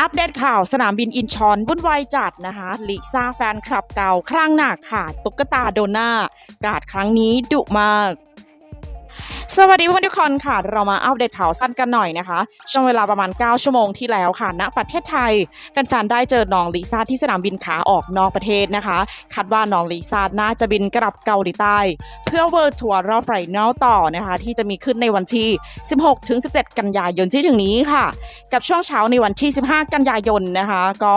อัปเดตข่าวสนามบินอินชอนวุ่นวายจัดนะคะลิซ่าแฟนคลับเก่าครั้งหนักค่ะตุ๊กตาโดน่าการดครั้งนี้ดุมาก สวัสดีเพื่อนทุกคนค่ะ เรามาอัปเดตข่าวสั้นกันหน่อยนะคะ ช่วงเวลาประมาณ 9 ชั่วโมงที่แล้วค่ะ ณ ประเทศไทย แฟนๆ ได้เจอน้องลิซ่าที่สนามบินขาออกนอกประเทศนะคะ คาดว่าน้องลิซ่าน่าจะบินกลับเกาหลีใต้ เพื่อเวิร์ทัวร์รอบไฟนอลต่อนะคะ ที่จะมีขึ้นในวันที่ 16-17 กันยายนที่ถึงนี้ค่ะ กับช่วงเช้าในวันที่ 15 กันยายนนะคะ ก็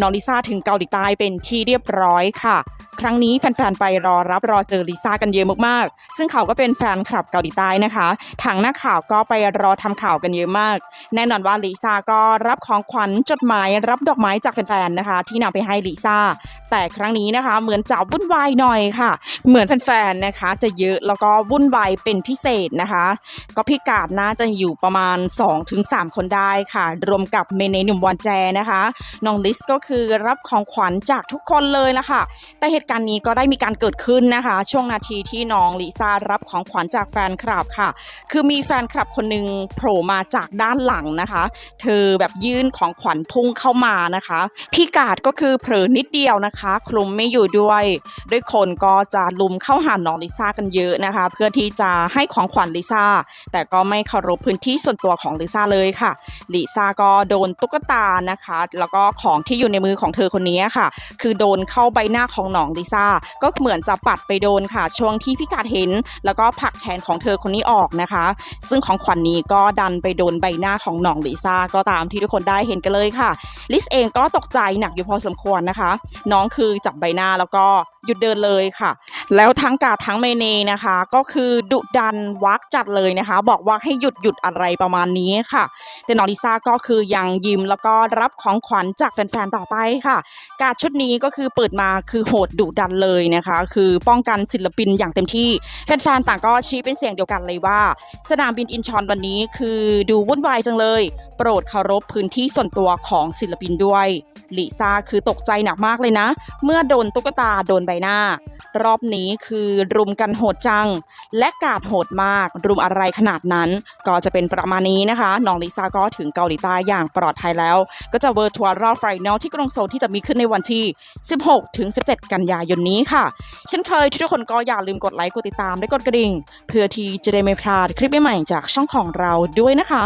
น้องลิซ่าถึงเกาหลีใต้เป็นที่เรียบร้อยค่ะ ครั้งนี้แฟนๆ ไปรอรับรอเจอลิซ่ากันเยอะมากๆ ซึ่งเขาก็เป็นแฟนคลับเกาหลีใต้นะคะทางนักข่าวก็ไปรอทำข่าวกันเยอะมาก แน่นอนว่าลิซ่าก็รับของขวัญจดหมายรับดอกไม้จากแฟนๆนะคะ ที่นำไปให้ลิซ่าแต่ครั้งนี้นะคะเหมือนจะวุ่นวายหน่อยค่ะ เหมือนแฟนๆนะคะ จะเยอะแล้วก็วุ่นวายเป็นพิเศษนะคะ ก็พิกาดน่าจะอยู่ประมาณ 2-3 คนได้ค่ะ รวมกับเมเนหนุ่มวอนแจนะคะน้องลิสก็คือรับของขวัญจากทุกคนเลยละค่ะแต่เหตุการณ์นี้ก็ได้มีการเกิดขึ้นนะคะ ช่วงนาทีที่น้องลิซ่ารับของขวัญจากแฟนคลับค่ะ คือมีแฟนคลับคนหนึ่งโผล่มาจากด้านหลังนะคะ เธอแบบยื่นของขวัญพุ่งเข้ามานะคะ พี่กาดก็คือเผลอนิดเดียวนะคะ คลุมไม่อยู่ด้วยด้วยคนก็จะลุมเข้าหาน้องลิซ่ากันเยอะนะคะ เพื่อที่จะให้ของขวัญลิซ่า แต่ก็ไม่เคารพพื้นที่ส่วนตัวของลิซ่าเลยค่ะลิซ่าก็โดนตุ๊กตานะคะ แล้วก็ของที่อยู่ในมือของเธอคนนี้ค่ะ คือโดนเข้าใบหน้าของน้องลิซ่าก็เหมือนจะปัดไปโดนค่ะ ช่วงที่พี่กาดเห็น แล้วก็ผลักแขนของเธออคนนี้ออกนะคะ ซึ่งของขวัญนนี้ก็ดันไปโดนใบหน้าของน้องลิซ่าก็ตามที่ทุกคนได้เห็นกันเลยค่ะ ลิซเองก็ตกใจหนักอยู่พอสมควรนะคะ น้องคือจับใบหน้าแล้วก็หยุดเดินเลยค่ะ แล้วทั้งกาดทั้งเมเนนะคะ ก็คือดุดันวักจัดเลยนะคะ บอกว่าให้หยุดหยุดอะไรประมาณนี้ค่ะ แต่น้องลิซ่าก็คือยังยิ้มแล้วก็รับของขวัญจากแฟนๆต่อไปค่ะ กาดชุดนี้ก็คือเปิดมาคือโหดดุดันเลยนะคะ คือป้องกันศิลปินอย่างเต็มที่แฟนๆต่างก็ชี้เป็นเสียงเดียวกันเลยว่า สนามบินอินชอนวันนี้คือดูวุ่นวายจังเลย โปรดเคารพพื้นที่ส่วนตัวของศิลปินด้วย ลิซ่าคือตกใจหนักมากเลยนะ เมื่อโดนตุ๊กตาโดนใบหน้า รอบนี้คือรุมกันโหดจัง และกาดโหดมาก รุมอะไรขนาดนั้น ก็จะเป็นประมาณนี้นะคะ น้องลิซ่าก็ถึงเกาหลีใต้อย่างปลอดภัยแล้ว ก็จะเวิร์ทัวร์รอบไฟนอลที่กรุงโซลที่จะมีขึ้นในวันที่ 16 ถึง 17 กันยายนนี้ค่ะ เช่นเคยทุกคนก็อย่าลืมกดไลค์กดติดตามและกดกระดิ่ง เพื่อที่จะได้ไม่พลาดคลิปใหม่ๆจากช่องของเราด้วยนะคะ